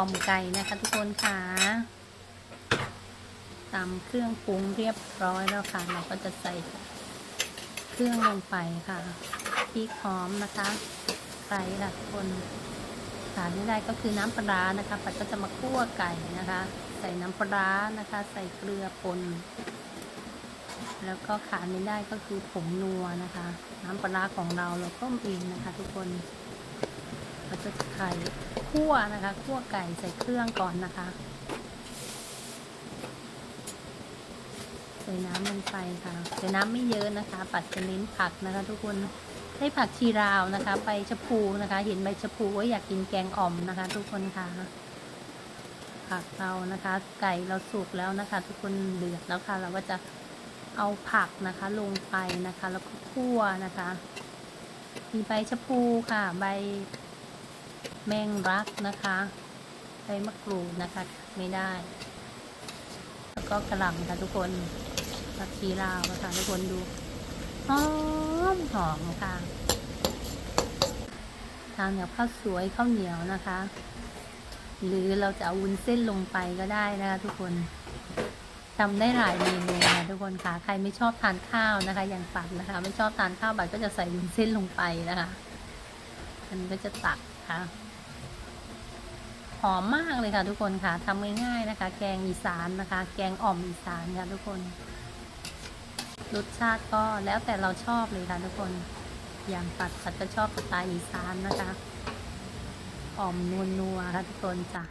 อมไก่นะคะทุกคนค่ะตามเครื่องปรุงเรียบร้อยแล้วค่ะ เราก็จะใส่เครื่องลงไปค่ะพริกหอมนะคะไก่ค่ะทุกคนขาดไม่ได้ก็คือน้ำปลานะคะปัดก็จะมาคั่วไก่นะคะ ใส่น้ำปลานะคะ ใส่เกลือป่นแล้วก็ขาดไม่ได้ก็คือผงนัวนะคะ น้ำปลาของเราเราต้มเองนะคะ ทุกคน จะไข่คั่วนะคะคั่วไก่ใส่เครื่องก่อนนะคะใส่น้ำลงไปค่ะใส่น้ำไม่เยอะนะคะ ปัดจะเน้นผักนะคะ ทุกคนได้ผักชีราวนะคะใบชะพูนะคะ เห็นใบชะพูก็อยากกินแกงอ่อมนะคะ ทุกคนค่ะ ผักเรานะคะ ไก่เราสุกแล้วนะคะ ทุกคนเดือดแล้วค่ะ เราก็จะเอาผักนะคะลงไปนะคะ แล้วก็คั่วนะคะ มีใบชะพูค่ะ ใบ แมงรักนะคะใบมะกรูดนะคะ ไม่ได้ แล้วก็กระหล่ำค่ะทุกคนผักชีลาวนะคะทุกคนดูหอมหอมค่ะทานกับข้าวสวยข้าวเหนียวนะคะ หรือเราจะเอาวุ้นเส้นลงไปก็ได้นะคะทุกคนทำได้หลายเมนูนะทุกคนค่ะ ใครไม่ชอบทานข้าวนะคะ อย่างปัดนะคะ ไม่ชอบทานข้าวบัดก็จะใส่วุ้นเส้นลงไปนะคะ มันก็จะตักค่ะ หอมมากเลยค่ะทุกคนค่ะทำง่ายๆนะคะ แกงอีสานนะคะ แกงอ่อมอีสานค่ะทุกคนรสชาติก็แล้วแต่เราชอบเลยค่ะทุกคน อย่างปัดปัดก็ชอบสไตล์อีสานนะคะ อ่อมนัวๆค่ะทุกคนจ้ะ